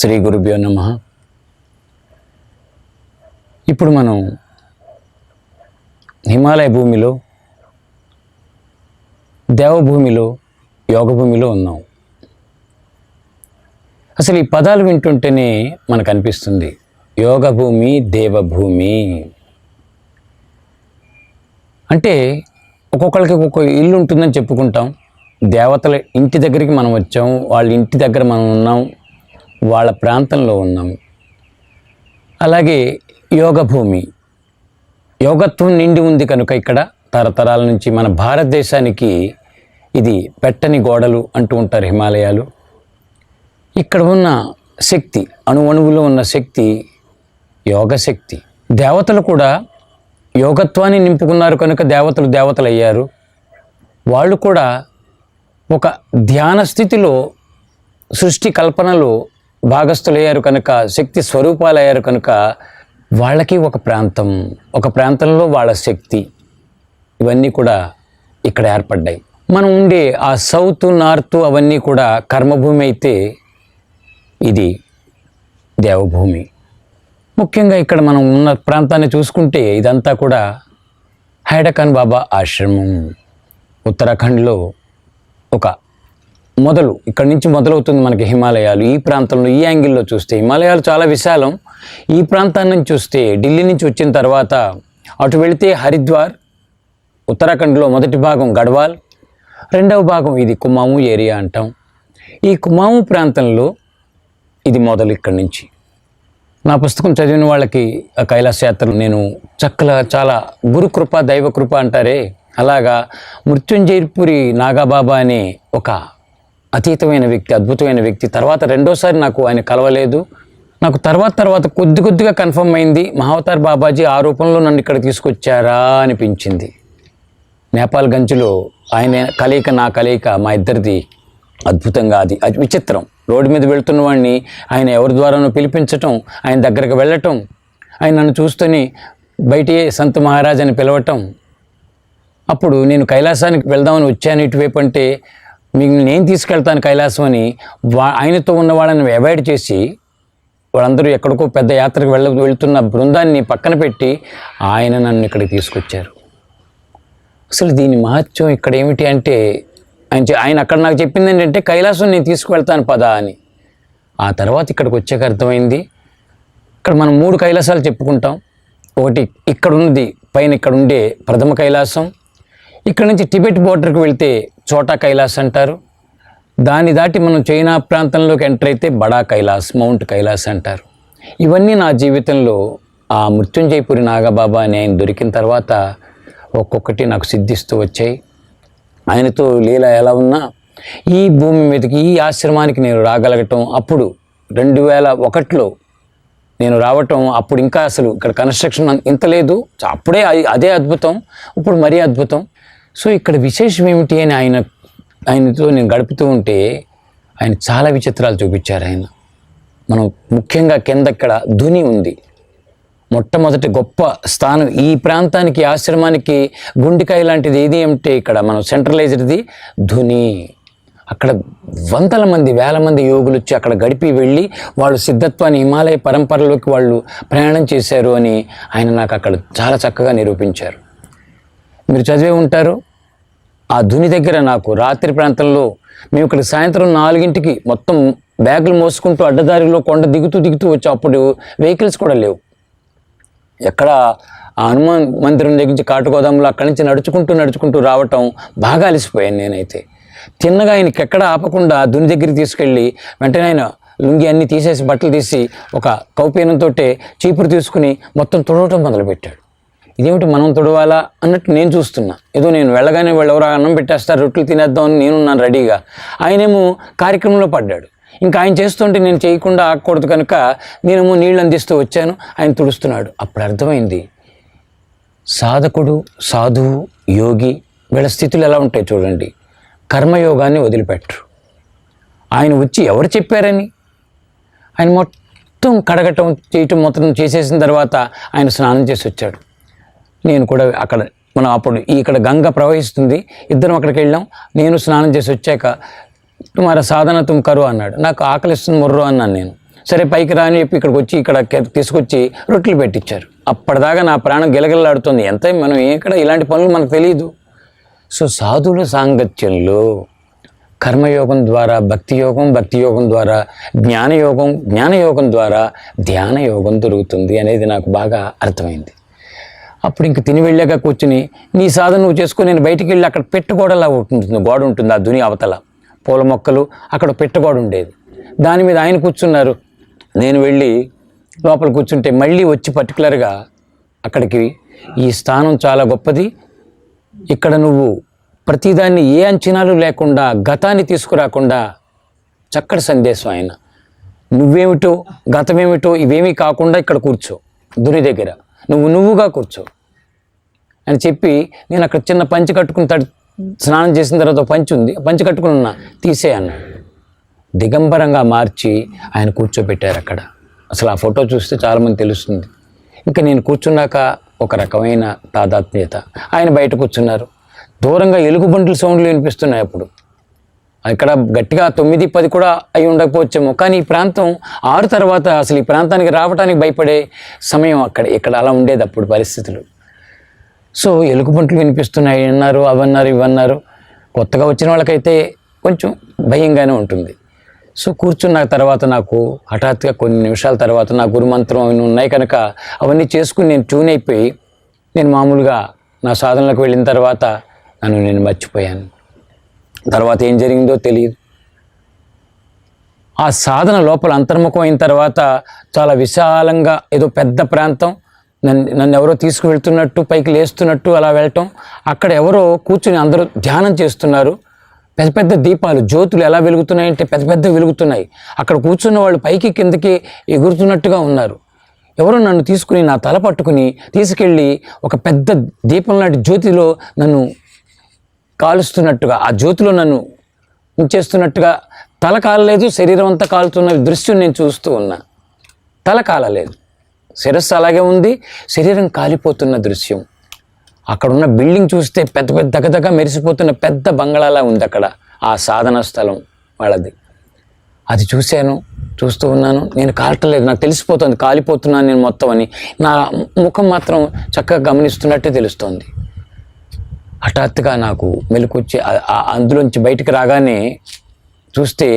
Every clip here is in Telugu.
శ్రీ గురుభ్యో నమ. ఇప్పుడు మనం హిమాలయ భూమిలో దేవభూమిలో యోగభూమిలో ఉన్నాం. అసలు ఈ పదాలు వింటుంటేనే మనకు అనిపిస్తుంది యోగభూమి దేవభూమి. అంటే ఒక్కొక్కరికి ఒక్కొక్క ఇల్లు ఉంటుందని చెప్పుకుంటాం దేవతల ఇంటి దగ్గరికి మనం వచ్చాం వాళ్ళ ఇంటి దగ్గర మనం ఉన్నాం వాళ్ళ ప్రాంతంలో ఉన్నాము అలాగే యోగ భూమి యోగత్వం నిండి ఉంది కనుక ఇక్కడ తరతరాల నుంచి మన భారతదేశానికి ఇది పెట్టని గోడలు అంటూ ఉంటారు హిమాలయాలు. ఇక్కడ ఉన్న శక్తి అణువణువులో ఉన్న శక్తి యోగ శక్తి. దేవతలు కూడా యోగత్వాన్ని నింపుకున్నారు కనుక దేవతలు దేవతలు అయ్యారు వాళ్ళు కూడా ఒక ధ్యాన స్థితిలో సృష్టి కల్పనలో భాగస్థులయ్యారు కనుక శక్తి స్వరూపాలయ్యారు కనుక వాళ్ళకి ఒక ప్రాంతం ఒక ప్రాంతంలో వాళ్ళ శక్తి. ఇవన్నీ కూడా ఇక్కడ ఏర్పడ్డాయి. మనం ఉండే ఆ సౌత్ నార్త్ అవన్నీ కూడా కర్మభూమి అయితే ఇది దేవభూమి. ముఖ్యంగా ఇక్కడ మనం ఉన్న ప్రాంతాన్ని చూసుకుంటే ఇదంతా కూడా హైడకాన్ బాబా ఆశ్రమం. ఉత్తరాఖండ్లో ఒక మొదలు ఇక్కడ నుంచి మొదలవుతుంది మనకి హిమాలయాలు. ఈ ప్రాంతంలో ఈ యాంగిల్లో చూస్తే హిమాలయాలు చాలా విశాలం. ఈ ప్రాంతాన్ని చూస్తే ఢిల్లీ నుంచి వచ్చిన తర్వాత అటు వెళితే హరిద్వార్ ఉత్తరాఖండ్లో మొదటి భాగం గడ్వాల్ రెండవ భాగం ఇది కుమాము ఏరియా అంటాం. ఈ కుమాము ప్రాంతంలో ఇది మొదలు ఇక్కడి నుంచి. నా పుస్తకం చదివిన వాళ్ళకి ఆ కైలాస యాత్రలు నేను చక్కల చాలా గురుకృప దైవకృప అంటారే. అలాగా మృత్యుంజయపురి నాగాబాబా అనే ఒక అతీతమైన వ్యక్తి అద్భుతమైన వ్యక్తి. తర్వాత రెండోసారి నాకు ఆయన కలవలేదు. నాకు తర్వాత తర్వాత కొద్ది కొద్దిగా కన్ఫర్మ్ అయింది మహావతార్ బాబాజీ ఆ రూపంలో నన్ను ఇక్కడ తీసుకొచ్చారా? అనిపించింది. నేపాల్ గంజ్లో ఆయన కలయిక నా కలయిక మా ఇద్దరిది అద్భుతంగా అది అది విచిత్రం. రోడ్డు మీద వెళ్తున్న వాడిని ఆయన ఎవరి ద్వారానో పిలిపించటం ఆయన దగ్గరకు వెళ్ళటం ఆయన నన్ను చూస్తూనే బయట సంత మహారాజ్ అని పిలవటం. అప్పుడు నేను కైలాసానికి వెళ్దామని వచ్చాను ఇటువైపు అంటే మీకు నేను తీసుకెళ్తాను కైలాసం అని వా ఆయనతో ఉన్న వాళ్ళని అవాయిడ్ చేసి వాళ్ళందరూ ఎక్కడికో పెద్ద యాత్రకు వెళ్ళ వెళ్తున్న బృందాన్ని పక్కన పెట్టి ఆయన నన్ను ఇక్కడికి తీసుకొచ్చారు. అసలు దీని మహత్యం ఇక్కడ ఏమిటి అంటే ఆయన ఆయన అక్కడ నాకు చెప్పింది ఏంటంటే కైలాసం నేను తీసుకువెళ్తాను పదా అని. ఆ తర్వాత ఇక్కడికి వచ్చాక అర్థమైంది. ఇక్కడ మనం మూడు కైలాసాలు చెప్పుకుంటాం. ఒకటి ఇక్కడ ఉన్నది పైన ఇక్కడ ఉండే ప్రథమ కైలాసం. ఇక్కడ నుంచి టిబెట్ బోర్డర్కి వెళ్తే చోటా కైలాస్ అంటారు. దాన్ని దాటి మనం చైనా ప్రాంతంలోకి ఎంటర్ అయితే బడా కైలాస్ మౌంట్ కైలాస్ అంటారు. ఇవన్నీ నా జీవితంలో ఆ మృత్యుంజయపురి నాగబాబా అని ఆయన దొరికిన తర్వాత ఒక్కొక్కటి నాకు సిద్ధిస్తూ వచ్చాయి. ఆయనతో లీల ఎలా ఉన్నా ఈ భూమి మీదకి ఈ ఆశ్రమానికి నేను రాగలగటం అప్పుడు రెండు వేల ఒకటిలో నేను రావటం అప్పుడు ఇంకా అసలు ఇక్కడ కన్స్ట్రక్షన్ ఇంత లేదు. అప్పుడే అది- అదే అద్భుతం. ఇప్పుడు మరీ అద్భుతం. సో ఇక్కడ విశేషం ఏమిటి అని ఆయన ఆయనతో నేను గడుపుతూ ఉంటే ఆయన చాలా విచిత్రాలు చూపించారు ఆయన. మనం ముఖ్యంగా కింద ఇక్కడ ధుని ఉంది. మొట్టమొదటి గొప్ప స్థానం ఈ ప్రాంతానికి ఆశ్రమానికి గుండికాయ లాంటిది ఏది అంటే ఇక్కడ మనం సెంట్రలైజ్డ్ది ధుని. అక్కడ వందల మంది వేల మంది యోగులు వచ్చి అక్కడ గడిపి వెళ్ళి వాళ్ళు సిద్ధత్వాన్ని హిమాలయ పరంపరలోకి వాళ్ళు ప్రయాణం చేశారు అని ఆయన నాకు అక్కడ చాలా చక్కగా నిరూపించారు. మీరు చదివే ఉంటారు. ఆ ధుని దగ్గర నాకు రాత్రి ప్రాంతంలో మేము ఇక్కడ సాయంత్రం నాలుగింటికి మొత్తం బ్యాగులు మోసుకుంటూ అడ్డదారిలో కొండ దిగుతూ దిగుతూ వచ్చి అప్పుడు వెహికల్స్ కూడా లేవు. ఎక్కడ ఆ హనుమాన్ మందిరం దగ్గర నుంచి కాటుగోదాంలో అక్కడి నుంచి నడుచుకుంటూ నడుచుకుంటూ రావటం బాగా అలసిపోయాను నేనైతే. తిన్నగా ఆయనకి ఎక్కడ ఆపకుండా దుని దగ్గరికి తీసుకెళ్ళి వెంటనే ఆయన లుంగి అన్నీ తీసేసి బట్టలు తీసి ఒక కౌపీనంతో చీపురు తీసుకుని మొత్తం తుడవటం మొదలుపెట్టాడు. ఇదేమిటి మనం తుడవాలా అన్నట్టు నేను చూస్తున్నా. ఏదో నేను వెళ్ళగానే వాళ్ళు ఎవరో అన్నం పెట్టేస్తారు రొట్టెలు తినేద్దాం అని నేనున్నాను రెడీగా. ఆయనేమో కార్యక్రమంలో పడ్డాడు. ఇంకా ఆయన చేస్తుంటే నేను చేయకుండా ఆగకూడదు కనుక నేనేమో నీళ్ళు అందిస్తూ వచ్చాను. ఆయన తుడుస్తున్నాడు. అప్పుడు అర్థమైంది. సాధకుడు సాధువు యోగి వీళ్ళ స్థితులు ఎలా ఉంటాయి చూడండి. కర్మయోగాన్ని వదిలిపెట్టరు. ఆయన వచ్చి ఎవరు చెప్పారని? ఆయన మొత్తం కడగటం చేయటం మొత్తం చేసేసిన తర్వాత ఆయన స్నానం చేసి వచ్చాడు. నేను కూడా అక్కడ మనం అప్పుడు ఇక్కడ గంగ ప్రవహిస్తుంది. ఇద్దరం అక్కడికి వెళ్ళాం. నేను స్నానం చేసి వచ్చాక తుమారా సాధన తుమ్ కరు అన్నాడు. నాకు ఆకలిస్తుంది ముర్రు అన్నాను నేను. సరే పైకి రాని చెప్పి ఇక్కడికి వచ్చి ఇక్కడ తీసుకొచ్చి రొట్టెలు పెట్టించారు అప్పటిదాకా నా ప్రాణం గిలగిలాడుతుంది ఎంత మనం ఇక్కడ ఇలాంటి పనులు మనకు తెలియదు సో సాధువుల సాంగత్యంలో కర్మయోగం ద్వారా భక్తి యోగం భక్తి యోగం ద్వారా జ్ఞానయోగం జ్ఞానయోగం ద్వారా ధ్యాన యోగం దొరుకుతుంది అనేది నాకు బాగా అర్థమైంది. అప్పుడు ఇంక తిని వెళ్ళాక కూర్చుని నీ సాధన నువ్వు చేసుకుని నేను బయటికి వెళ్ళి అక్కడ పెట్టుగోడలా ఉంటుంది గోడ ఉంటుంది ఆ దుని అవతల. పూల మొక్కలు అక్కడ పెట్టుగోడ ఉండేది దాని మీద ఆయన కూర్చున్నారు. నేను వెళ్ళి లోపల కూర్చుంటే మళ్ళీ వచ్చి పర్టికులర్గా అక్కడికి ఈ స్థానం చాలా గొప్పది. ఇక్కడ నువ్వు ప్రతిదాన్ని ఏ అంచనాలు లేకుండా గతాన్ని తీసుకురాకుండా చక్కటి సందేశం ఆయన. నువ్వేమిటో గతమేమిటో ఇవేమీ కాకుండా ఇక్కడ కూర్చో దుని దగ్గర. నువ్వు నువ్వుగా కూర్చో అని చెప్పి నేను అక్కడ చిన్న పంచి కట్టుకుని తడి స్నానం చేసిన తర్వాత పంచి ఉంది. పంచి కట్టుకుని ఉన్నా. తీసే అన్నాడు. దిగంబరంగా మార్చి ఆయన కూర్చోబెట్టారు అక్కడ. అసలు ఆ ఫోటో చూస్తే చాలామంది తెలుస్తుంది. ఇంకా నేను కూర్చున్నాక ఒక రకమైన తాదాత్మ్యత. ఆయన బయట కూర్చున్నారు. దూరంగా ఎలుగుబంటుల సౌండ్లు వినిపిస్తున్నాయి అప్పుడు. ఇక్కడ గట్టిగా తొమ్మిది పది కూడా అయి ఉండకపోవచ్చేమో. కానీ ఈ ప్రాంతం ఆరు తర్వాత అసలు ఈ ప్రాంతానికి రావడానికి భయపడే సమయం అక్కడ ఇక్కడ అలా ఉండేది అప్పుడు పరిస్థితులు. సో ఎలుగుబంట్లు వినిపిస్తున్నాయి అన్నారు అవన్నారు ఇవన్నారు కొత్తగా వచ్చిన వాళ్ళకైతే కొంచెం భయంగానే ఉంటుంది. సో కూర్చున్న తర్వాత నాకు హఠాత్తుగా కొన్ని నిమిషాల తర్వాత నా గురుమంత్రం అవన్నీ ఉన్నాయి కనుక అవన్నీ చేసుకుని నేను ట్యూన్ అయిపోయి నేను మామూలుగా నా సాధనలకు వెళ్ళిన తర్వాత నన్ను నేను మర్చిపోయాను. తర్వాత ఏం జరిగిందో తెలియదు. ఆ సాధన లోపల అంతర్ముఖం అయిన తర్వాత చాలా విశాలంగా ఏదో పెద్ద ప్రాంతం నన్ను నన్ను ఎవరో తీసుకువెళ్తున్నట్టు పైకి లేస్తున్నట్టు అలా వెళ్ళటం అక్కడ ఎవరో కూర్చుని అందరూ ధ్యానం చేస్తున్నారు. పెద్ద పెద్ద దీపాలు జ్యోతులు ఎలా వెలుగుతున్నాయంటే పెద్ద పెద్ద వెలుగుతున్నాయి. అక్కడ కూర్చున్న వాళ్ళు పైకి కిందకి ఎగురుతున్నట్టుగా ఉన్నారు. ఎవరో నన్ను తీసుకుని నా తల పట్టుకుని తీసుకెళ్ళి ఒక పెద్ద దీపం లాంటి జ్యోతిలో నన్ను కాలుస్తున్నట్టుగా ఆ జ్యోతిలో నన్ను ఉంచేస్తున్నట్టుగా తల కాలలేదు శరీరం అంతా కాలుతున్న దృశ్యం నేను చూస్తూ ఉన్నా. తల కాలలేదు. శిరస్సు అలాగే ఉంది శరీరం కాలిపోతున్న దృశ్యం. అక్కడ ఉన్న బిల్డింగ్ చూస్తే పెద్ద పెద్ద దగదగ మెరిసిపోతున్న పెద్ద బంగళాలా ఉంది అక్కడ ఆ సాధన స్థలం వాళ్ళది. అది చూశాను చూస్తూ ఉన్నాను. నేను కాలటలేదు నాకు తెలిసిపోతుంది కాలిపోతున్నాను నేను మొత్తం అని. నా ముఖం మాత్రం చక్కగా గమనిస్తున్నట్టే తెలుస్తోంది. హఠాత్తుగా నాకు మెలకొచ్చి అందులోంచి బయటకు రాగానే చూస్తే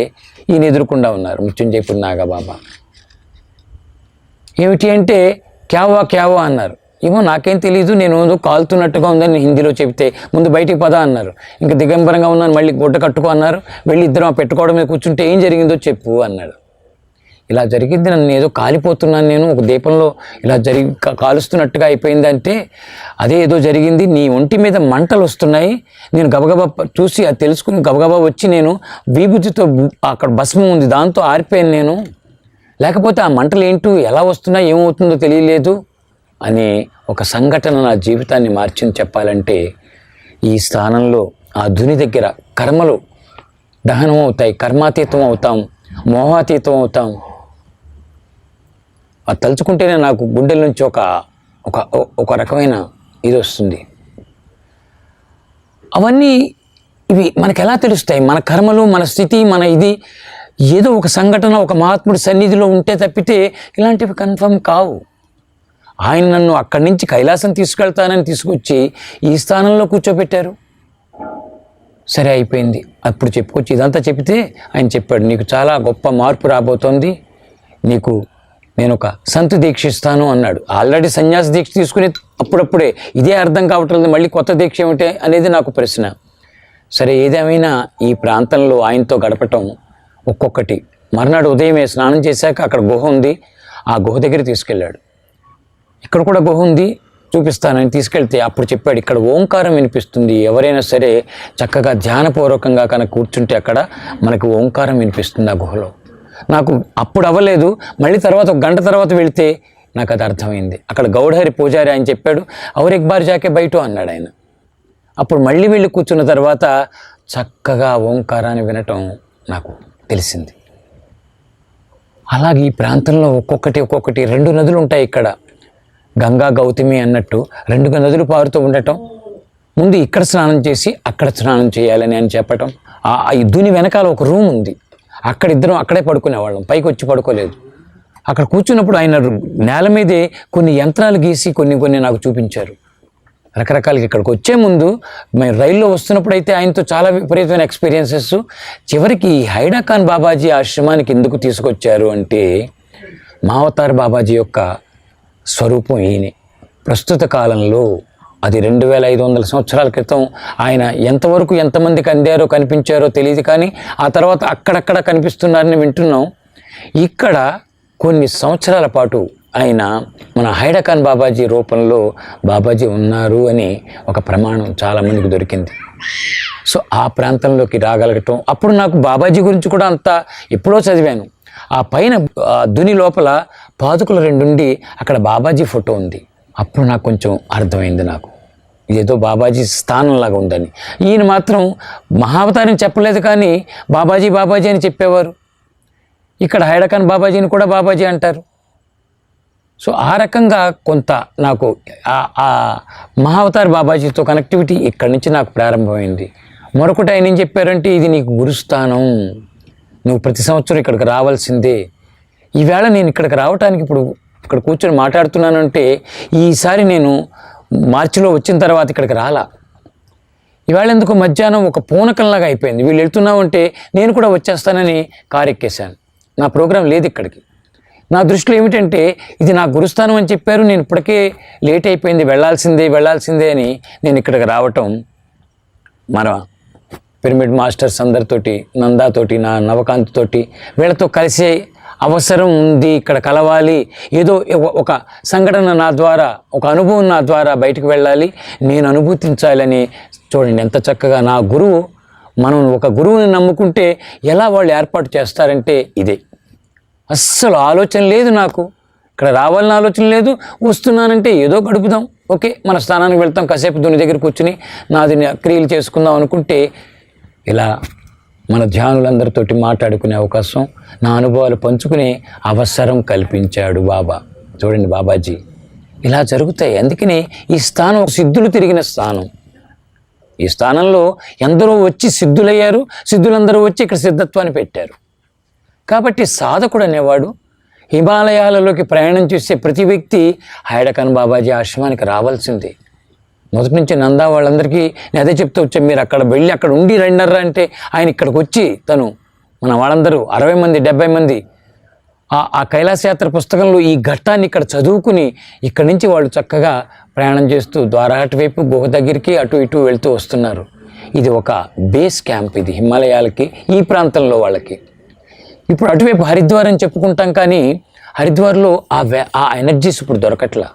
ఈయన ఎదురుకుండా ఉన్నారు మృత్యుంజయపుడు నాగబాబా. ఏమిటి అంటే క్యావా క్యావా అన్నారు. ఏమో నాకేం తెలియదు నేను ఏదో కాలుతున్నట్టుగా ఉందని హిందీలో చెప్తే ముందు బయటికి పద అన్నారు. ఇంకా దిగంబరంగా ఉన్నాను మళ్ళీ గుడ్డ కట్టుకో అన్నారు. వెళ్ళి ఇద్దరం ఆ పెట్టుకోవడం మీద కూర్చుంటే ఏం జరిగిందో చెప్పు అన్నాడు. ఇలా జరిగింది నన్ను ఏదో కాలిపోతున్నాను నేను ఒక దీపంలో ఇలా జరిగి కాలుస్తున్నట్టుగా అయిపోయిందంటే అదే ఏదో జరిగింది నీ ఒంటి మీద మంటలు వస్తున్నాయి. నేను గబగబా చూసి అది తెలుసుకుని గబగబా వచ్చి నేను విభూతితో అక్కడ భస్మం ఉంది దాంతో ఆరిపోయాను నేను. లేకపోతే ఆ మంటలు ఏంటో ఎలా వస్తున్నాయి ఏమవుతుందో తెలియలేదు అని ఒక సంఘటన నా జీవితాన్ని మార్చింది చెప్పాలంటే ఈ స్థానంలో ఆ ధుని దగ్గర కర్మలు దహనం అవుతాయి కర్మాతీతం అవుతాం మోహాతీతం అవుతాం అది తలుచుకుంటేనే నాకు గుండెల నుంచి ఒక ఒక ఒక రకమైన ఇది వస్తుంది. అవన్నీ ఇవి మనకు ఎలా తెలుస్తాయి? మన కర్మలు మన స్థితి మన ఇది ఏదో ఒక సంఘటన ఒక మహాత్ముడి సన్నిధిలో ఉంటే తప్పితే ఇలాంటివి కన్ఫర్మ్ కావు. ఆయన నన్ను అక్కడి నుంచి కైలాసం తీసుకెళ్తానని తీసుకొచ్చి ఈ స్థానంలో కూర్చోబెట్టారు. సరే అయిపోయింది. అప్పుడు చెప్పుకొచ్చి ఇదంతా చెప్తే ఆయన చెప్పాడు నీకు చాలా గొప్ప మార్పు రాబోతోంది. నీకు నేను ఒక సంతు దీక్షిస్తాను అన్నాడు. ఆల్రెడీ సన్యాస దీక్ష తీసుకుని అప్పుడప్పుడే ఇదే అర్థం కావట్లేదు మళ్ళీ కొత్త దీక్ష ఏమిటి అనేది నాకు ప్రశ్న. సరే ఏదేమైనా ఈ ప్రాంతంలో ఆయనతో గడపటం ఒక్కొక్కటి. మర్నాడు ఉదయమే స్నానం చేశాక అక్కడ గుహ ఉంది. ఆ గుహ దగ్గర తీసుకెళ్ళాడు. ఇక్కడ కూడా గుహ ఉంది. చూపిస్తానని తీసుకెళ్తే అప్పుడు చెప్పాడు ఇక్కడ ఓంకారం వినిపిస్తుంది. ఎవరైనా సరే చక్కగా ధ్యానపూర్వకంగా కనుక కూర్చుంటే అక్కడ మనకు ఓంకారం వినిపిస్తుంది ఆ గుహలో. నాకు అప్పుడు అవ్వలేదు. మళ్ళీ తర్వాత ఒక గంట తర్వాత వెళితే నాకు అది అర్థమైంది. అక్కడ గౌడహరి పూజారి ఆయన చెప్పాడు ఔర్ ఎక్బార్ జాకే బయట అన్నాడు ఆయన. అప్పుడు మళ్ళీ వెళ్ళి కూర్చున్న తర్వాత చక్కగా ఓంకారాన్ని వినటం నాకు తెలిసింది. అలాగే ఈ ప్రాంతంలో ఒక్కొక్కటి ఒక్కొక్కటి రెండు నదులు ఉంటాయి ఇక్కడ. గంగా గౌతమి అన్నట్టు రెండు నదులు పారుతూ ఉండటం ముందు ఇక్కడ స్నానం చేసి అక్కడ స్నానం చేయాలని అని చెప్పటం ఆ యుద్ధుని వెనకాల ఒక రూమ్ ఉంది. అక్కడ ఇద్దరం అక్కడే పడుకునేవాళ్ళం. పైకి వచ్చి పడుకోలేదు. అక్కడ కూర్చున్నప్పుడు ఆయన నేల మీదే కొన్ని యంత్రాలు గీసి కొన్ని కొన్ని నాకు చూపించారు. రకరకాలుగా ఇక్కడికి వచ్చే ముందు మేము రైల్లో వస్తున్నప్పుడు అయితే ఆయనతో చాలా విపరీతమైన ఎక్స్పీరియన్సెస్ చివరికి హైడా ఖాన్ బాబాజీ ఆశ్రమానికి ఎందుకు తీసుకొచ్చారు అంటే మావతార్ బాబాజీ యొక్క స్వరూపం ఈయనే. ప్రస్తుత కాలంలో అది రెండు వేల ఐదు వందల సంవత్సరాల క్రితం ఆయన ఎంతవరకు ఎంతమందికి అందారో కనిపించారో తెలియదు కానీ ఆ తర్వాత అక్కడక్కడ కనిపిస్తున్నారని వింటున్నాం. ఇక్కడ కొన్ని సంవత్సరాల పాటు ఆయన మన హైడఖాన్ బాబాజీ రూపంలో బాబాజీ ఉన్నారు అని ఒక ప్రమాణం చాలామందికి దొరికింది. సో ఆ ప్రాంతంలోకి రాగలగటం అప్పుడు నాకు బాబాజీ గురించి కూడా అంత ఎప్పుడో చదివాను. ఆ పైన దుని లోపల పాదుకులు రెండుండి అక్కడ బాబాజీ ఫోటో ఉంది. అప్పుడు నాకు కొంచెం అర్థమైంది నాకు. ఇదేదో బాబాజీ స్థానంలాగా ఉందని. ఈయన మాత్రం మహావతారం చెప్పలేదు కానీ బాబాజీ బాబాజీ అని చెప్పేవారు. ఇక్కడ హైడఖాన్ బాబాజీని కూడా బాబాజీ అంటారు. సో ఆ రకంగా కొంత నాకు ఆ- ఆ మహావతార్ బాబాజీతో కనెక్టివిటీ ఇక్కడి నుంచి నాకు ప్రారంభమైంది. మరొకటి ఆయన ఏం చెప్పారంటే ఇది నీకు గురుస్థానం. నువ్వు ప్రతి సంవత్సరం ఇక్కడికి రావాల్సిందే. ఈవేళ నేను ఇక్కడికి రావటానికి ఇప్పుడు ఇక్కడ కూర్చొని మాట్లాడుతున్నానంటే ఈసారి నేను మార్చిలో వచ్చిన తర్వాత ఇక్కడికి రాలా. ఇవాళ ఎందుకు మధ్యాహ్నం ఒక పూనకంలాగా అయిపోయింది. వీళ్ళు వెళ్తున్నామంటే నేను కూడా వచ్చేస్తానని కారు ఎక్కేశాను నా ప్రోగ్రాం లేదు ఇక్కడికి. నా దృష్టిలో ఏమిటంటే ఇది నా గురుస్థానం అని చెప్పారు. నేను ఇప్పటికే లేట్ అయిపోయింది. వెళ్ళాల్సిందే వెళ్ళాల్సిందే అని నేను ఇక్కడికి రావటం మన పిరమిడ్ మాస్టర్స్ అందరితోటి నందాతోటి నా నవకాంత్ తోటి వీళ్ళతో కలిసే అవసరం ఉంది ఇక్కడ కలవాలి. ఏదో ఒక- సంఘటన నా ద్వారా ఒక అనుభవం నా ద్వారా బయటకు వెళ్ళాలి. నేను అనుభూతించాలని చూడండి ఎంత చక్కగా నా గురువు మనం ఒక గురువుని నమ్ముకుంటే ఎలా వాళ్ళు ఏర్పాటు చేస్తారంటే ఇదే. అస్సలు ఆలోచన లేదు నాకు. ఇక్కడ రావాలని ఆలోచన లేదు. వస్తున్నానంటే ఏదో గడుపుదాం. ఓకే మన స్థానానికి వెళ్తాం. కాసేపు దుని దగ్గర కూర్చుని నాది క్రియలు చేసుకుందాం అనుకుంటే ఇలా మన ధ్యానులందరితోటి మాట్లాడుకునే అవకాశం నా అనుభవాలు పంచుకునే అవసరం కల్పించాడు బాబా. చూడండి బాబాజీ. ఇలా జరుగుతాయి. అందుకనే ఈ స్థానం సిద్ధులు తిరిగిన స్థానం. ఈ స్థానంలో ఎందరో వచ్చి సిద్ధులయ్యారు సిద్ధులందరూ వచ్చి ఇక్కడ సిద్ధత్వాన్ని పెట్టారు. కాబట్టి సాధకుడు అనేవాడు హిమాలయాలలోకి ప్రయాణం చేసే ప్రతి వ్యక్తి హైడకన్ బాబాజీ ఆశ్రమానికి రావాల్సిందే. మొదటి నుంచి నందా వాళ్ళందరికీ నేను అదే చెప్తూ వచ్చాను మీరు అక్కడ వెళ్ళి అక్కడ ఉండి రెండర్రా అంటే ఆయన ఇక్కడికి వచ్చి తను మన వాళ్ళందరూ అరవై మంది డెబ్బై మంది ఆ ఆ కైలాసయాత్ర పుస్తకంలో ఈ ఘట్టాన్ని ఇక్కడ చదువుకుని ఇక్కడి నుంచి వాళ్ళు చక్కగా ప్రయాణం చేస్తూ ద్వారాహట్ వైపు గుహ దగ్గరికి అటు ఇటు వెళ్తూ వస్తున్నారు. ఇది ఒక బేస్ క్యాంప్ ఇది హిమాలయాలకి ఈ ప్రాంతంలో వాళ్ళకి. ఇప్పుడు అటువైపు హరిద్వార్ అని చెప్పుకుంటాం కానీ హరిద్వార్లో ఆ ఆ ఎనర్జీస్ ఇప్పుడు దొరకట్లా.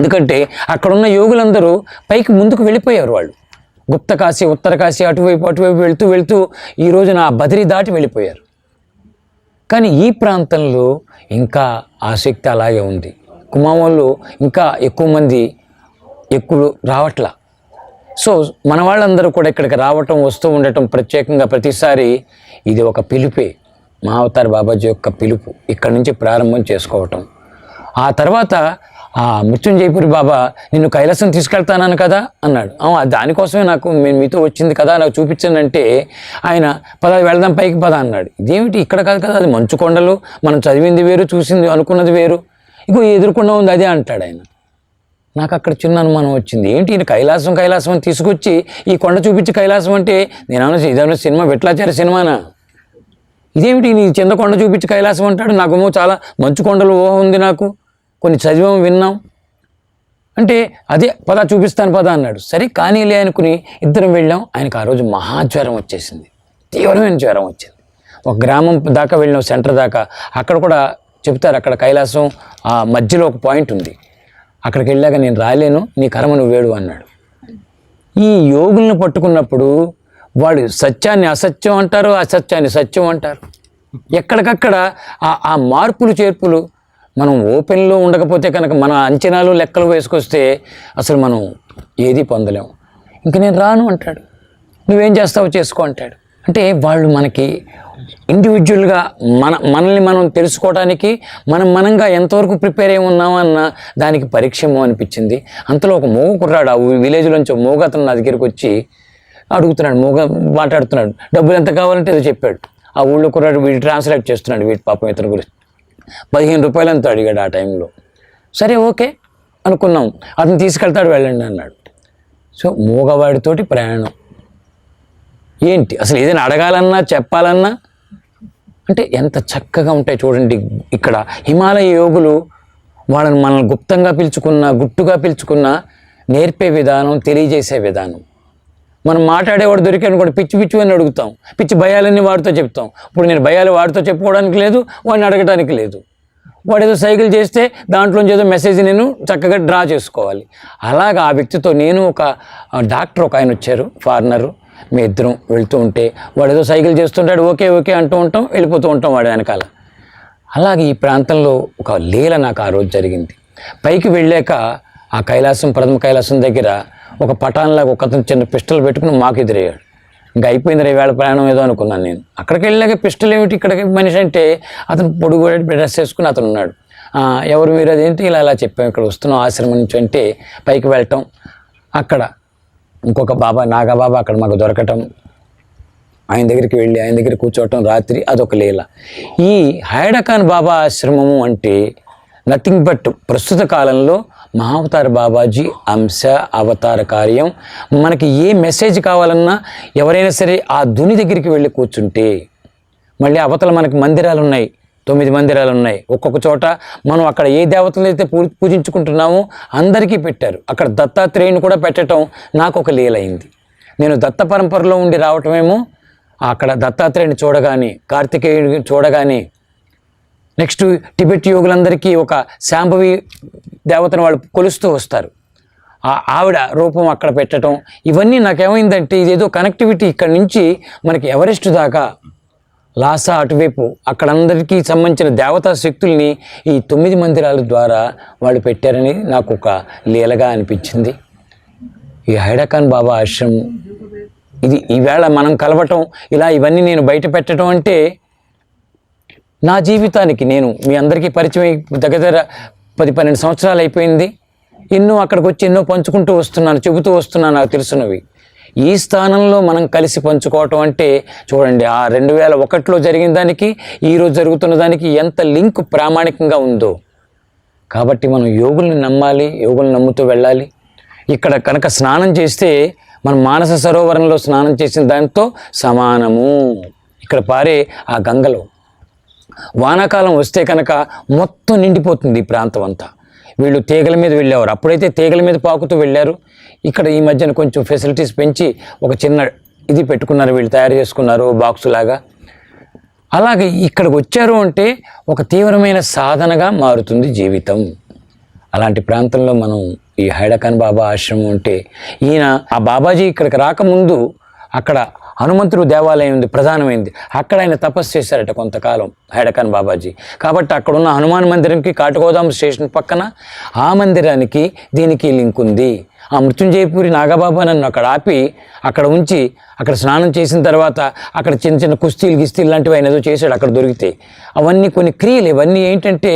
ఎందుకంటే అక్కడున్న యోగులందరూ పైకి ముందుకు వెళ్ళిపోయారు వాళ్ళు. గుప్త కాశీ ఉత్తర కాశీ అటువైపు అటువైపు వెళ్తూ వెళ్తూ ఈ రోజున ఆ బదిరి దాటి వెళ్ళిపోయారు. కానీ ఈ ప్రాంతంలో ఇంకా ఆసక్తి అలాగే ఉంది. కుమావోళ్ళు ఇంకా ఎక్కువ మంది ఎక్కువ రావట్లా. సో మన వాళ్ళందరూ కూడా ఇక్కడికి రావటం వస్తూ ఉండటం ప్రత్యేకంగా ప్రతిసారి ఇది ఒక పిలుపే. మహావతార్ బాబాజీ యొక్క పిలుపు. ఇక్కడి నుంచి ప్రారంభం చేసుకోవటం. ఆ తర్వాత ఆ మృత్యుంజయపురి బాబా నిన్ను కైలాసం తీసుకెళ్తానని కదా అన్నాడు. దానికోసమే నాకు మీ- మీతో వచ్చింది కదా నాకు చూపించానంటే ఆయన పద వెళదాం పైకి పద అన్నాడు. ఇదేమిటి? ఇక్కడ కాదు కదా అది మంచు కొండలు మనం చదివింది వేరు చూసింది అనుకున్నది వేరు. ఇగో ఎదుర్కొండ ఉంది అదే అంటాడు ఆయన. నాకు అక్కడ చిన్న అనుమానం వచ్చింది. ఏంటి ఈయన కైలాసం కైలాసం అని తీసుకొచ్చి ఈ కొండ చూపించి కైలాసం అంటే నేను ఇదేమన్నా సినిమా వెట్లాచార సినిమానా? ఇదేమిటి? నీ చిన్న కొండ చూపించి కైలాసం అంటాడు? నాకేమో చాలా మంచు కొండలు ఊహ ఉంది నాకు. కొన్ని చదివాం విన్నాం. అంటే అదే పద చూపిస్తాను పద అన్నాడు. సరే కానీలే అనుకుని ఇద్దరం వెళ్ళాం. ఆయనకు ఆ రోజు మహాజ్వరం వచ్చేసింది. తీవ్రమైన జ్వరం వచ్చింది. ఒక గ్రామం దాకా వెళ్ళినాం సెంటర్ దాకా అక్కడ కూడా చెప్తారు అక్కడ కైలాసం ఆ మధ్యలో ఒక పాయింట్ ఉంది. అక్కడికి వెళ్ళాక నేను రాలేను నీ కర్మ నువ్వు వేడు అన్నాడు. ఈ యోగుల్ని పట్టుకున్నప్పుడు వాడు సత్యాన్ని అసత్యం అంటారు అసత్యాన్ని సత్యం అంటారు. ఎక్కడికక్కడ ఆ మార్పులు చేర్పులు మనం ఓపెన్లో ఉండకపోతే కనుక మన అంచనాలు లెక్కలు వేసుకొస్తే అసలు మనం ఏది పొందలేము ఇంక నేను రాను అంటాడు. నువ్వేం చేస్తావో చేసుకో అంటాడు. అంటే వాళ్ళు మనకి ఇండివిజువల్గా మన మనల్ని మనం తెలుసుకోవడానికి మనం మనంగా ఎంతవరకు ప్రిపేర్ అయి ఉన్నామన్న దానికి పరీక్షమో అనిపించింది. అంతలో ఒక మూగ కుర్రాడు ఆ విలేజ్లోంచి మూగ అతను నా దగ్గరికి వచ్చి అడుగుతున్నాడు మూగ మాట్లాడుతున్నాడు. డబ్బులు ఎంత కావాలంటే ఏదో చెప్పాడు. ఆ ఊళ్ళో కుర్రాడు వీడు ట్రాన్స్లేట్ చేస్తున్నాడు వీటి పాపం ఇతని గురించి. పదిహేను రూపాయలంతో అడిగాడు ఆ టైంలో? సరే ఓకే అనుకున్నాం. అతను తీసుకెళ్తాడు వెళ్ళండి అన్నాడు. సో మూగవాడితోటి ప్రయాణం. ఏంటి? అసలు ఏదైనా అడగాలన్నా చెప్పాలన్నా? అంటే ఎంత చక్కగా ఉంటాయి చూడండి ఇక్కడ. హిమాలయ యోగులు వాళ్ళని మనల్ని గుప్తంగా పిలుచుకున్న గుట్టుగా పిలుచుకున్న నేర్పే విధానం తెలియజేసే విధానం. మనం మాట్లాడేవాడు దొరికాను కూడా పిచ్చి పిచ్చి అని అడుగుతాం. పిచ్చి భయాలన్నీ వాడితో చెప్తాం. ఇప్పుడు నేను భయాలు వాడితో చెప్పుకోవడానికి లేదు వాడిని అడగడానికి లేదు. వాడు ఏదో సైకిల్ చేస్తే దాంట్లోంచి ఏదో మెసేజ్ నేను చక్కగా డ్రా చేసుకోవాలి. అలాగా ఆ వ్యక్తితో నేను ఒక డాక్టర్ ఒక ఆయన వచ్చారు ఫారినరు. మీ ఇద్దరం వెళ్తూ ఉంటే వాడు ఏదో సైకిల్ చేస్తుంటాడు ఓకే ఓకే అంటూ ఉంటాం వెళ్ళిపోతూ ఉంటాం వాడి వెనకాల. అలాగే ఈ ప్రాంతంలో ఒక లీల నాకు ఆ రోజు జరిగింది. పైకి వెళ్ళాక ఆ కైలాసం ప్రథమ కైలాసం దగ్గర ఒక పటాన్లాగా ఒక అతను చిన్న పిస్టల్ పెట్టుకుని మాకు ఎదురయ్యాడు. ఇంకా అయిపోయింది రే వేళ ప్రయాణం ఏదో అనుకున్నాను నేను. అక్కడికి వెళ్ళాక పిస్టల్ ఏమిటి? ఇక్కడికి మనిషి అంటే అతను పొడుగు డ్రెస్ వేసుకుని అతను ఉన్నాడు. ఎవరు మీరు? అదేంటి? ఇలా ఇలా చెప్పాం. ఇక్కడ వస్తున్నాం ఆశ్రమం నుంచి అంటే పైకి వెళ్ళటం. అక్కడ ఇంకొక బాబా నాగబాబా అక్కడ మాకు దొరకటం. ఆయన దగ్గరికి వెళ్ళి ఆయన దగ్గర కూర్చోవటం రాత్రి అదొక లీల. ఈ హైడఖాన్ బాబా ఆశ్రమము అంటే నథింగ్ బట్ ప్రస్తుత కాలంలో మహావతార బాబాజీ అంశ అవతార కార్యం. మనకి ఏ మెసేజ్ కావాలన్నా ఎవరైనా సరే ఆ ధుని దగ్గరికి వెళ్ళి కూర్చుంటే మళ్ళీ అవతల మనకి మందిరాలు ఉన్నాయి తొమ్మిది మందిరాలు ఉన్నాయి ఒక్కొక్క చోట మనం అక్కడ ఏ దేవతలు అయితే పూ పూజించుకుంటున్నామో అందరికీ పెట్టారు. అక్కడ దత్తాత్రేయుని కూడా పెట్టడం నాకు ఒక లీలైంది. నేను దత్త పరంపరలో ఉండి రావటమేమో అక్కడ దత్తాత్రేయుని చూడగానే కార్తికేయుని చూడగానే నెక్స్ట్ టిబెట్ యోగులందరికీ ఒక శాంభవి దేవతను వాళ్ళు కొలుస్తూ వస్తారు. ఆ ఆవిడ రూపం అక్కడ పెట్టడం ఇవన్నీ నాకేమైందంటే ఇదేదో కనెక్టివిటీ ఇక్కడ నుంచి మనకి ఎవరెస్ట్ దాకా లాసా అటువైపు అక్కడందరికీ సంబంధించిన దేవతా శక్తుల్ని ఈ తొమ్మిది మందిరాల ద్వారా వాళ్ళు పెట్టారని నాకు ఒక లీలగా అనిపించింది. ఈ హైడకాన్ బాబా ఆశ్రమం ఇది ఈవేళ మనం కలవటం ఇలా ఇవన్నీ నేను బయట పెట్టడం అంటే నా జీవితానికి నేను మీ అందరికీ పరిచయం దగ్గర దగ్గర పది పన్నెండు సంవత్సరాలు అయిపోయింది. ఎన్నో అక్కడికి వచ్చి ఎన్నో పంచుకుంటూ వస్తున్నాను చెబుతూ వస్తున్నాను నాకు తెలుసున్నవి. ఈ స్థానంలో మనం కలిసి పంచుకోవటం అంటే చూడండి ఆ రెండు వేల ఒకటిలో జరిగిన దానికి ఈరోజు జరుగుతున్న దానికి ఎంత లింక్ ప్రామాణికంగా ఉందో. కాబట్టి మనం యోగుల్ని నమ్మాలి యోగుల్ని నమ్ముతూ వెళ్ళాలి. ఇక్కడ కనుక స్నానం చేస్తే మనం మానస సరోవరంలో స్నానం చేసిన దానితో సమానము. ఇక్కడ పారే ఆ గంగలో. వానాకాలం వస్తే కనుక మొత్తం నిండిపోతుంది ఈ ప్రాంతం అంతా. వీళ్ళు తీగల మీద వెళ్ళేవారు. అప్పుడైతే తీగల మీద పాకుతూ వెళ్ళారు. ఇక్కడ ఈ మధ్యన కొంచెం ఫెసిలిటీస్ పెంచి ఒక చిన్న ఇది పెట్టుకున్నారు. వీళ్ళు తయారు చేసుకున్నారు బాక్సు లాగా. అలాగే ఇక్కడికి వచ్చారు అంటే ఒక తీవ్రమైన సాధనగా మారుతుంది జీవితం. అలాంటి ప్రాంతంలో మనం ఈ హైడకాన్ బాబా ఆశ్రమం ఉంటే ఈయన ఆ బాబాజీ ఇక్కడికి రాకముందు అక్కడ హనుమంతుడు దేవాలయం ఉంది ప్రధానమైంది. అక్కడ ఆయన తపస్సు చేశారట కొంతకాలం హైడకాన్ బాబాజీ. కాబట్టి అక్కడున్న హనుమాన్ మందిరంకి కాటుగోదాం స్టేషన్ పక్కన ఆ మందిరానికి దీనికి లింక్ ఉంది. ఆ మృత్యుంజయపూరి నాగబాబా నన్ను అక్కడ ఆపి అక్కడ ఉంచి అక్కడ స్నానం చేసిన తర్వాత అక్కడ చిన్న చిన్న కుస్తీలు గిస్తీలు లాంటివి ఆయన ఏదో చేశాడు అక్కడ దొరికితే. అవన్నీ కొన్ని క్రియలు ఇవన్నీ ఏంటంటే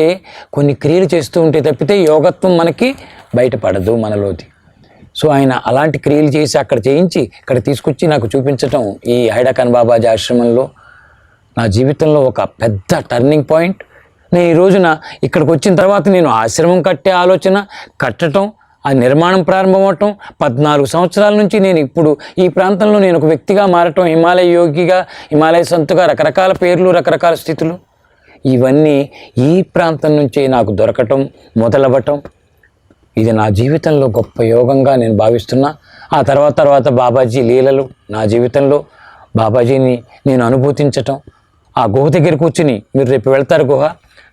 కొన్ని క్రియలు చేస్తూ ఉంటే తప్పితే యోగత్వం మనకి బయటపడదు మనలోది. సో ఆయన అలాంటి క్రియలు చేసి అక్కడ చేయించి ఇక్కడ తీసుకొచ్చి నాకు చూపించటం ఈ హైడకాన్ బాబాజీ ఆశ్రమంలో నా జీవితంలో ఒక పెద్ద టర్నింగ్ పాయింట్ నేను ఈ రోజున ఇక్కడికి వచ్చిన తర్వాత నేను ఆశ్రమం కట్టే ఆలోచన కట్టడం ఆ నిర్మాణం ప్రారంభమవటం పద్నాలుగు సంవత్సరాల నుంచి నేను ఇప్పుడు ఈ ప్రాంతంలో నేను ఒక వ్యక్తిగా మారటం హిమాలయ యోగిగా హిమాలయ సంతుగా రకరకాల పేర్లు రకరకాల స్థితులు. ఇవన్నీ ఈ ప్రాంతం నుంచే నాకు దొరకటం మొదలవ్వటం. ఇది నా జీవితంలో గొప్ప యోగంగా నేను భావిస్తున్నా. ఆ తర్వాత తర్వాత బాబాజీ లీలలు నా జీవితంలో బాబాజీని నేను అనుభూతించటం. ఆ గుహ దగ్గర కూర్చుని మీరు రేపు వెళ్తారు గుహ.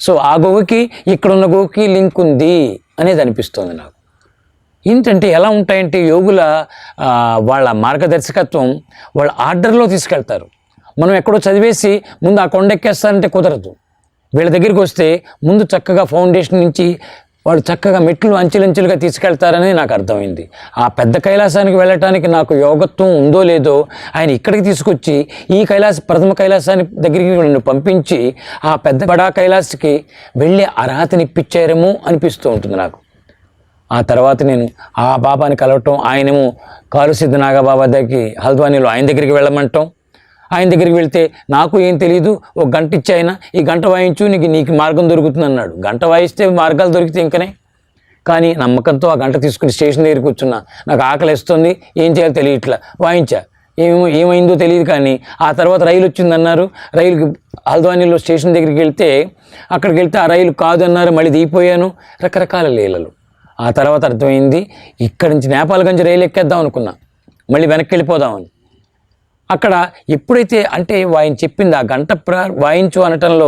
సో ఆ గుహకి ఇక్కడున్న గుహకి లింక్ ఉంది అనేది అనిపిస్తుంది నాకు. ఏంటంటే ఎలా ఉంటాయంటే యోగుల వాళ్ళ మార్గదర్శకత్వం వాళ్ళ ఆర్డర్లో తీసుకెళ్తారు. మనం ఎక్కడో చదివేసి ముందు ఆ కొండ ఎక్కేస్తారంటే కుదరదు. వీళ్ళ దగ్గరికి వస్తే ముందు చక్కగా ఫౌండేషన్ నుంచి వాళ్ళు చక్కగా మెట్లు అంచెలంచెలుగా తీసుకెళ్తారని నాకు అర్థమైంది. ఆ పెద్ద కైలాసానికి వెళ్ళటానికి నాకు యోగత్వం ఉందో లేదో ఆయన ఇక్కడికి తీసుకొచ్చి ఈ కైలాస ప్రథమ కైలాసానికి దగ్గరికి నన్ను పంపించి ఆ పెద్ద బడా కైలాసకి వెళ్ళే అర్హతనిప్పించారేమో అనిపిస్తూ ఉంటుంది నాకు. ఆ తర్వాత నేను ఆ బాబాని కలవటం ఆయనేమో కాలుసిద్ధ నాగబాబా దగ్గరికి హల్ద్వానీలో ఆయన దగ్గరికి వెళ్ళమంటాం. ఆయన దగ్గరికి వెళ్తే నాకు ఏం తెలియదు ఒక గంట ఇచ్చాయినా ఈ గంట వాయించు నీకు నీకు మార్గం దొరుకుతుంది అన్నాడు. గంట వాయిస్తే మార్గాలు దొరికితే ఇంకనే. కానీ నమ్మకంతో ఆ గంట తీసుకుని స్టేషన్ దగ్గర కూర్చున్నా. నాకు ఆకలి వేస్తుంది ఏం చేయాలో తెలియట్లా. వాయించా. ఏమో ఏమైందో తెలియదు కానీ ఆ తర్వాత రైలు వచ్చిందన్నారు రైలుకి హల్ద్వానీలో స్టేషన్ దగ్గరికి వెళ్తే అక్కడికి వెళ్తే ఆ రైలు కాదు అన్నారు మళ్ళీ దిగిపోయాను. రకరకాల లీలలు. ఆ తర్వాత అర్థమైంది ఇక్కడి నుంచి నేపాల్గంజ్ రైలు ఎక్కేద్దాం అనుకున్నా. మళ్ళీ వెనక్కి వెళ్ళిపోదామని. అక్కడ ఎప్పుడైతే అంటే వాయిని చెప్పింది ఆ గంట ప్ర వాయించు అనటంలో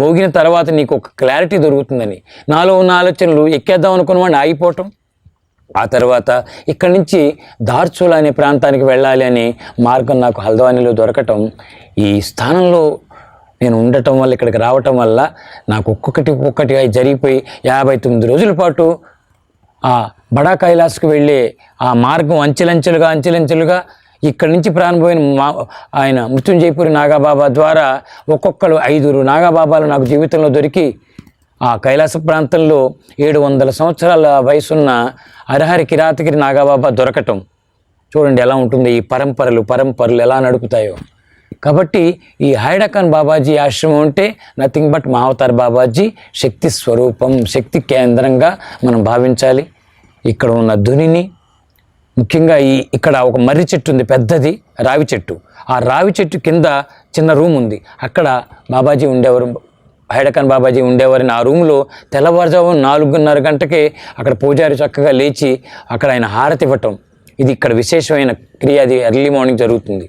మోగిన తర్వాత నీకు ఒక క్లారిటీ దొరుకుతుందని. నాలో ఉన్న ఆలోచనలు ఎక్కేద్దాం అనుకున్న వాడిని ఆగిపోవటం. ఆ తర్వాత ఇక్కడి నుంచి దార్చుల అనే ప్రాంతానికి వెళ్ళాలి అనే మార్గం నాకు హల్ద్వానీలో దొరకటం. ఈ స్థానంలో నేను ఉండటం వల్ల ఇక్కడికి రావటం వల్ల నాకు ఒక్కొక్కటి ఒక్కొక్కటిగా జరిగిపోయి యాభై తొమ్మిది రోజుల పాటు ఆ బడా కైలాస్కి వెళ్ళే ఆ మార్గం అంచెలంచెలుగా అంచెలంచెలుగా ఇక్కడి నుంచి ప్రారంభమైన మా ఆయన మృత్యుంజయపురి నాగాబాబా ద్వారా ఒక్కొక్కరు ఐదుగురు నాగాబాబాలు నాకు జీవితంలో దొరికి ఆ కైలాస ప్రాంతంలో ఏడు వందల సంవత్సరాల వయసున్న అరహరి కిరాతగిరి నాగాబాబా దొరకటం. చూడండి ఎలా ఉంటుంది ఈ పరంపరలు పరంపరలు ఎలా నడుపుతాయో. కాబట్టి ఈ హైడకాన్ బాబాజీ ఆశ్రమం అంటే నథింగ్ బట్ మావతార్ బాబాజీ శక్తి స్వరూపం శక్తి కేంద్రంగా మనం భావించాలి. ఇక్కడ ఉన్న ధునిని ముఖ్యంగా ఈ ఇక్కడ ఒక మర్రి చెట్టు ఉంది పెద్దది రావి చెట్టు. ఆ రావి చెట్టు కింద చిన్న రూమ్ ఉంది. అక్కడ బాబాజీ ఉండేవారు హైడకాన్ బాబాజీ ఉండేవారిని ఆ రూమ్లో తెల్లవారుజాము నాలుగున్నర గంటకే అక్కడ పూజారి చక్కగా లేచి అక్కడ ఆయన హారతి ఇవ్వటం. ఇది ఇక్కడ విశేషమైన క్రియ అది ఎర్లీ మార్నింగ్ జరుగుతుంది.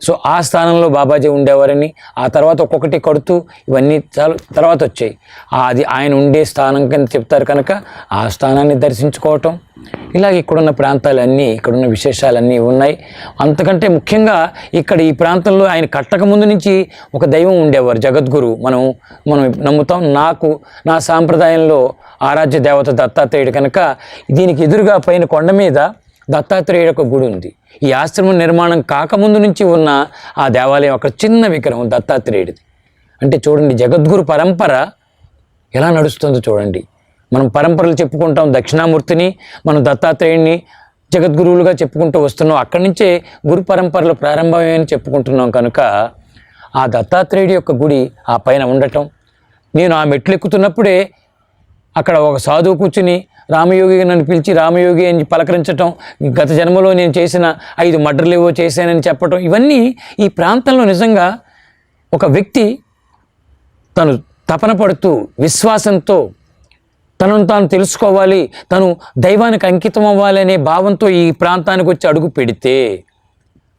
సో ఆ స్థానంలో బాబాజీ ఉండేవారని. ఆ తర్వాత ఒక్కొక్కటి కడుతూ ఇవన్నీ చాలా తర్వాత వచ్చాయి. అది ఆయన ఉండే స్థానం కింద చెప్తారు కనుక ఆ స్థానాన్ని దర్శించుకోవటం. ఇలాగ ఇక్కడున్న ప్రాంతాలన్నీ ఇక్కడున్న విశేషాలన్నీ ఉన్నాయి. అంతకంటే ముఖ్యంగా ఇక్కడ ఈ ప్రాంతంలో ఆయన కట్టక ముందు నుంచి ఒక దైవం ఉండేవారు జగద్గురు. మనం మనం నమ్ముతాం నాకు నా సాంప్రదాయంలో ఆరాధ్య దేవత దత్తాత్రేయుడు కనుక దీనికి ఎదురుగా పైన కొండ మీద దత్తాత్రేయుడు ఒక గుడి ఉంది. ఈ ఆశ్రమం నిర్మాణం కాకముందు నుంచి ఉన్న ఆ దేవాలయం ఒక చిన్న విగ్రహం దత్తాత్రేయుడిది. అంటే చూడండి జగద్గురు పరంపర ఎలా నడుస్తుందో చూడండి. మనం పరంపరలు చెప్పుకుంటాం దక్షిణామూర్తిని మనం దత్తాత్రేయుడిని జగద్గురువులుగా చెప్పుకుంటూ వస్తున్నాం. అక్కడి నుంచే గురు పరంపరలు ప్రారంభమని చెప్పుకుంటున్నాం కనుక ఆ దత్తాత్రేయుడి యొక్క గుడి ఆ పైన ఉండటం. నేను ఆ మెట్లు ఎక్కుతున్నప్పుడే అక్కడ ఒక సాధువు కూర్చుని రామయోగి నన్ను పిలిచి రామయోగి అని పలకరించటం గత జన్మలో నేను చేసిన ఐదు మర్డర్లు ఏవో చేశానని చెప్పటం ఇవన్నీ ఈ ప్రాంతంలో నిజంగా ఒక వ్యక్తి తను తపన పడుతూ విశ్వాసంతో తనను తాను తెలుసుకోవాలి తను దైవానికి అంకితం అవ్వాలి అనే భావంతో ఈ ప్రాంతానికి వచ్చి అడుగు పెడితే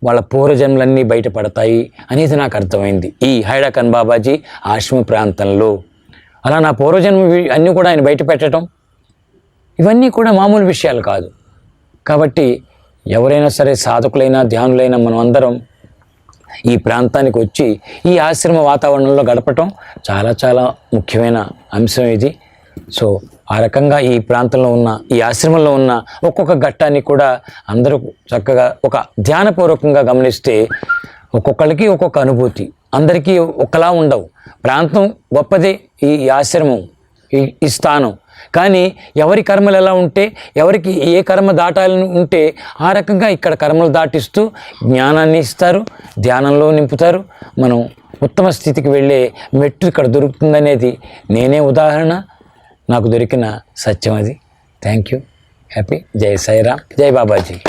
వాళ్ళ పూర్వజన్మలన్నీ బయటపడతాయి అనేది నాకు అర్థమైంది ఈ హైడాకన్ బాబాజీ ఆశ్రమ ప్రాంతంలో. అలా నా పూర్వజన్మ అన్నీ కూడా ఆయన బయట పెట్టడం ఇవన్నీ కూడా మామూలు విషయాలు కాదు. కాబట్టి ఎవరైనా సరే సాధకులైనా ధ్యానులైనా మనం అందరం ఈ ప్రాంతానికి వచ్చి ఈ ఆశ్రమ వాతావరణంలో గడపటం చాలా చాలా ముఖ్యమైన అంశం ఇది. సో ఆ రకంగా ఈ ప్రాంతంలో ఉన్న ఈ ఆశ్రమంలో ఉన్న ఒక్కొక్క ఘట్టాన్ని కూడా అందరూ చక్కగా ఒక ధ్యానపూర్వకంగా గమనిస్తే ఒక్కొక్కరికి ఒక్కొక్క అనుభూతి. అందరికీ ఒకలా ఉండవు. ప్రాంతం గొప్పదే ఈ ఈ ఆశ్రమం ఈ ఈ స్థానం. కానీ ఎవరి కర్మలు ఎలా ఉంటే ఎవరికి ఏ కర్మ దాటాలని ఉంటే ఆ రకంగా ఇక్కడ కర్మలు దాటిస్తూ జ్ఞానాన్ని ఇస్తారు ధ్యానంలో నింపుతారు. మనం ఉత్తమ స్థితికి వెళ్ళే మెట్టు ఇక్కడ దొరుకుతుందనేది నేనే ఉదాహరణ నాకు దొరికిన సత్యం అది. థ్యాంక్ యూ హ్యాపీ జై సాయిరామ్. జై బాబాజీ.